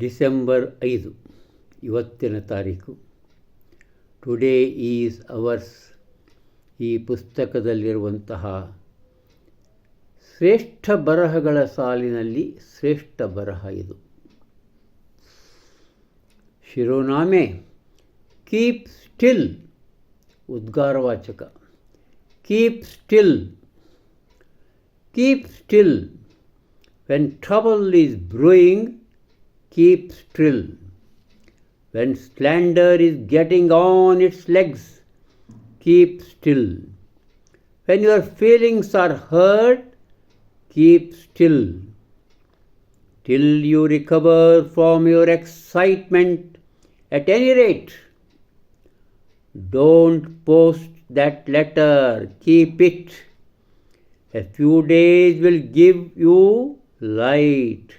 December ಐದು, ಇವತ್ತಿನ ತಾರೀಕು. ಟುಡೇ ಈಸ್ ಅವರ್ಸ್ ಈ ಪುಸ್ತಕದಲ್ಲಿರುವಂತಹ ಶ್ರೇಷ್ಠ ಬರಹಗಳ ಸಾಲಿನಲ್ಲಿ ಶ್ರೇಷ್ಠ ಬರಹ ಇದು. ಶಿರೋನಾಮೆ keep still ಉದ್ಗಾರವಾಚಕ. Keep still keep still when trouble is brewing keep still. When slander is getting on its legs, keep still. When your feelings are hurt, keep still. Till you recover from your excitement, at any rate. Don't post that letter, keep it. A few days will give you light.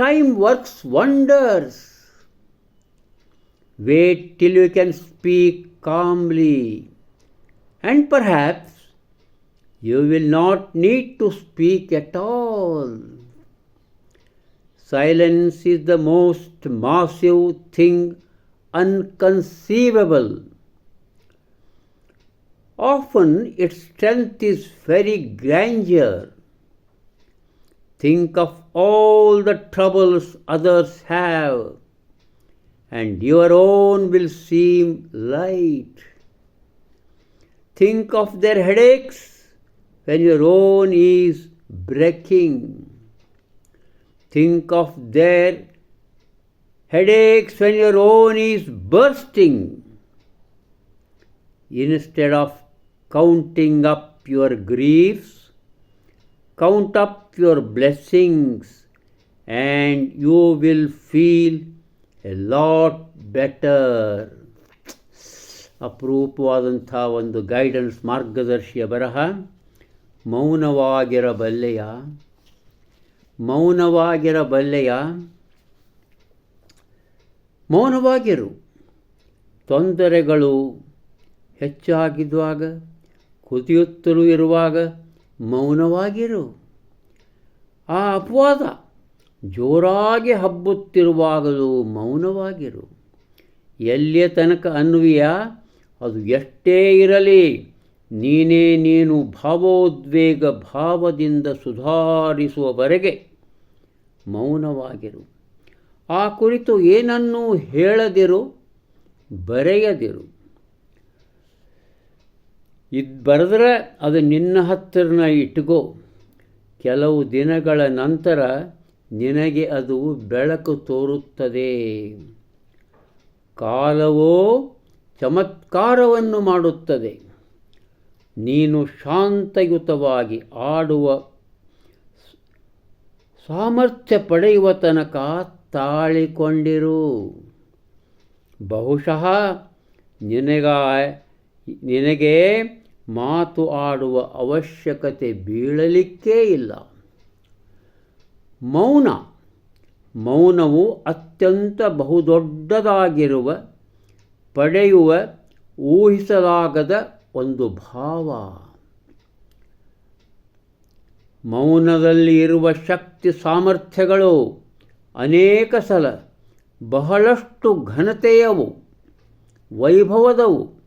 Time works wonders. Wait till you can speak calmly, and perhaps you will not need to speak at all. Silence is the most massive thing unconceivable. Often its strength is very grandeur. Think of all the troubles others have, and your own will seem light. Think of their headaches when your own is breaking. Think of their headaches when your own is bursting. Instead of counting up your griefs, count up your blessings and you will feel a lot better. ಅಪರೂಪವಾದಂಥ ಒಂದು guidance ಮಾರ್ಗದರ್ಶಿಯ ಬರಹ. ಮೌನವಾಗಿರಬಲ್ಲೆಯ? ಮೌನವಾಗಿರಬಲ್ಲೆಯ? ಮೌನವಾಗಿರು. ತೊಂದರೆಗಳು ಹೆಚ್ಚಾಗಿದ್ದಾಗ ಕುದಿಯುತ್ತಲೂ ಇರುವಾಗ ಮೌನವಾಗಿರು. ಆ ಅಪವಾದ ಜೋರಾಗಿ ಹಬ್ಬುತ್ತಿರುವಾಗಲೂ ಮೌನವಾಗಿರು. ಎಲ್ಲಿಯ ತನಕ ಅನ್ವಯ ಅದು ಎಷ್ಟೇ ಇರಲಿ, ನೀನೇ ನೀನು ಭಾವೋದ್ವೇಗ ಭಾವದಿಂದ ಸುಧಾರಿಸುವವರೆಗೆ ಮೌನವಾಗಿರು. ಆ ಕುರಿತು ಏನನ್ನೂ ಹೇಳದಿರು, ಬರೆಯದಿರು. ಇದು ಬರೆದ್ರೆ ಅದು ನಿನ್ನ ಹತ್ತಿರನ ಇಟ್ಕೋ. ಕೆಲವು ದಿನಗಳ ನಂತರ ನಿನಗೆ ಅದು ಬೆಳಕು ತೋರುತ್ತದೆ. ಕಾಲವೋ ಚಮತ್ಕಾರವನ್ನು ಮಾಡುತ್ತದೆ. ನೀನು ಶಾಂತಯುತವಾಗಿ ಆಡುವ ಸಾಮರ್ಥ್ಯ ಪಡೆಯುವ ತನಕ ತಾಳಿಕೊಂಡಿರು. ಬಹುಶಃ ನಿನಗ ನಿನಗೆ ಮಾತು ಆಡುವ ಅವಶ್ಯಕತೆ ಬೀಳಲಿಕ್ಕೇ ಇಲ್ಲ. ಮೌನ. ಮೌನವು ಅತ್ಯಂತ ಬಹುದೊಡ್ಡದಾಗಿರುವ, ಪಡೆಯುವ, ಊಹಿಸಲಾಗದ ಒಂದು ಭಾವ. ಮೌನದಲ್ಲಿ ಇರುವ ಶಕ್ತಿ ಸಾಮರ್ಥ್ಯಗಳು ಅನೇಕ ಸಲ ಬಹಳಷ್ಟು ಘನತೆಯವು, ವೈಭವದವು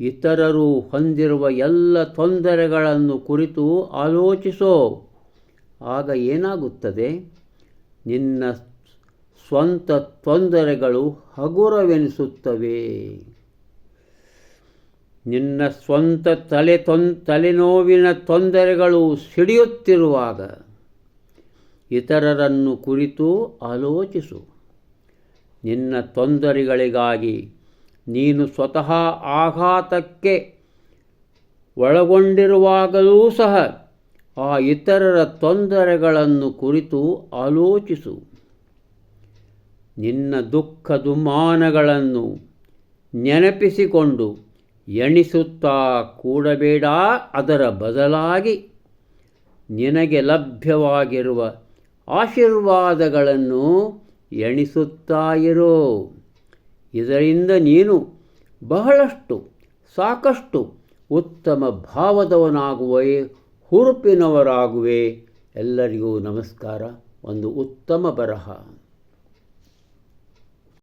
ಇತರರು ಹೊಂದಿರುವ ಎಲ್ಲ ತೊಂದರೆಗಳನ್ನು ಕುರಿತು ಆಲೋಚಿಸೋ. ಆಗ ಏನಾಗುತ್ತದೆ? ನಿನ್ನ ಸ್ವಂತ ತೊಂದರೆಗಳು ಹಗುರವೆನಿಸುತ್ತವೆ. ನಿನ್ನ ಸ್ವಂತ ತಲೆ ತೊನ್ ತಲೆನೋವಿನ ತೊಂದರೆಗಳು ಸಿಡಿಯುತ್ತಿರುವಾಗ ಇತರರನ್ನು ಕುರಿತು ಆಲೋಚಿಸು. ನಿನ್ನ ತೊಂದರೆಗಳಿಗಾಗಿ ನೀನು ಸ್ವತಃ ಆಘಾತಕ್ಕೆ ಒಳಗೊಂಡಿರುವಾಗಲೂ ಸಹ ಆ ಇತರರ ತೊಂದರೆಗಳನ್ನು ಕುರಿತು ಆಲೋಚಿಸು. ನಿನ್ನ ದುಃಖ ದುಮ್ಮಾನಗಳನ್ನು ನೆನಪಿಸಿಕೊಂಡು ಎಣಿಸುತ್ತಾ ಕೂಡಬೇಡ, ಅದರ ಬದಲಾಗಿ ನಿನಗೆ ಲಭ್ಯವಾಗಿರುವ ಆಶೀರ್ವಾದಗಳನ್ನು ಎಣಿಸುತ್ತಾ ಇರೋ. ಇದರಿಂದ ನೀನು ಬಹಳಷ್ಟು ಸಾಕಷ್ಟು ಉತ್ತಮ ಭಾವದವನಾಗುವೆ ಹುರುಪಿನವರಾಗುವೆ. ಎಲ್ಲರಿಗೂ ನಮಸ್ಕಾರ. ಒಂದು ಉತ್ತಮ ಬರಹ.